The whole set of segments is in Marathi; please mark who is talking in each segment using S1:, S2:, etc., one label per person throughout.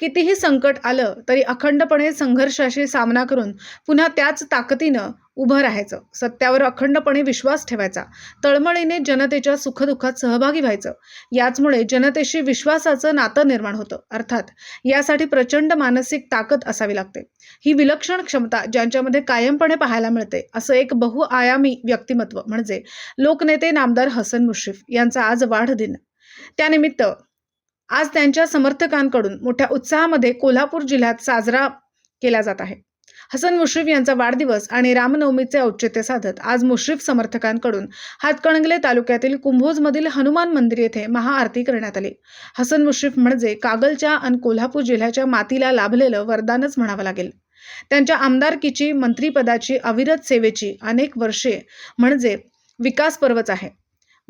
S1: कितीही संकट आलं तरी अखंडपणे संघर्षाशी सामना करून पुन्हा त्याच ताकदीनं उभं राहायचं. सत्यावर अखंडपणे विश्वास ठेवायचा. तळमळीने जनतेच्या सुखदुःखात सहभागी व्हायचं. याचमुळे जनतेशी विश्वासाचं नातं निर्माण होतं. अर्थात यासाठी प्रचंड मानसिक ताकद असावी लागते. ही विलक्षण क्षमता ज्यांच्यामध्ये कायमपणे पाहायला मिळते असं एक बहुआयामी व्यक्तिमत्व म्हणजे लोकनेते नामदार हसन मुश्रीफ यांचा आज वाढदिन. त्यानिमित्त आज त्यांच्या समर्थकांकडून मोठ्या उत्साहामध्ये कोल्हापूर जिल्ह्यात साजरा केला जात आहे. हसन मुश्रीफ यांचा वाढदिवस आणि रामनवमीचे औचित्य साधत आज मुश्रीफ समर्थकांकडून हातकणंगले तालुक्यातील कुंभोजमधील हनुमान मंदिर येथे महाआरती करण्यात आली. हसन मुश्रीफ म्हणजे कागलच्या आणि कोल्हापूर जिल्ह्याच्या मातीला लाभलेलं वरदानच म्हणावं लागेल. त्यांच्या आमदारकीची मंत्रीपदाची अविरत सेवेची अनेक वर्षे म्हणजे विकास पर्वच आहे.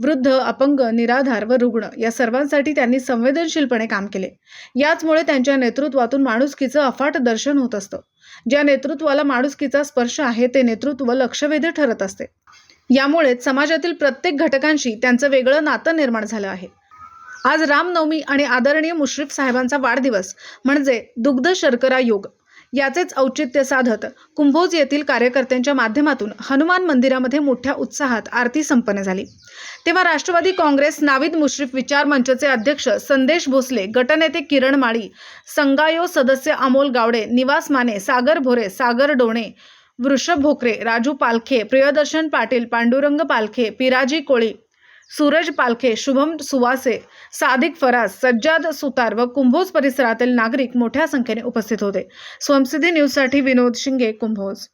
S1: वृद्ध अपंग निराधार व रुग्ण या सर्वांसाठी त्यांनी संवेदनशीलपणे काम केले. याचमुळे त्यांच्या नेतृत्वातून माणुसकीचं अफाट दर्शन होत असतं. ज्या नेतृत्वाला माणुसकीचा स्पर्श आहे ते नेतृत्व लक्षवेधी ठरत असते. यामुळेच समाजातील प्रत्येक घटकांशी त्यांचं वेगळं नातं निर्माण झालं आहे. आज रामनवमी आणि आदरणीय मुश्रीफ साहेबांचा वाढदिवस म्हणजे दुग्ध शर्करा योग. याचेच औचित्य साधत कुंभोज येथील कार्यकर्त्यांच्या माध्यमातून हनुमान मंदिरामध्ये मोठ्या उत्साहात आरती संपन्न झाली. तेव्हा राष्ट्रवादी काँग्रेस नाविद मुश्रीफ विचार मंचचे अध्यक्ष संदेश भोसले गटनेते किरण माळी संगायो सदस्य अमोल गावडे निवास माने सागर भोरे सागर डोणे वृषभ भोकरे राजू पालखे प्रियदर्शन पाटील पांडुरंग पालखे पिराजी कोळी सूरज पालखे शुभम सुवासे सादिक फराज सज्जाद सुतार व कुंभोज परिसरातील नागरिक मोठ्या संख्येने उपस्थित होते. स्वयंसिद्धी न्यूजसाठी विनोद शिंगे कुंभोज.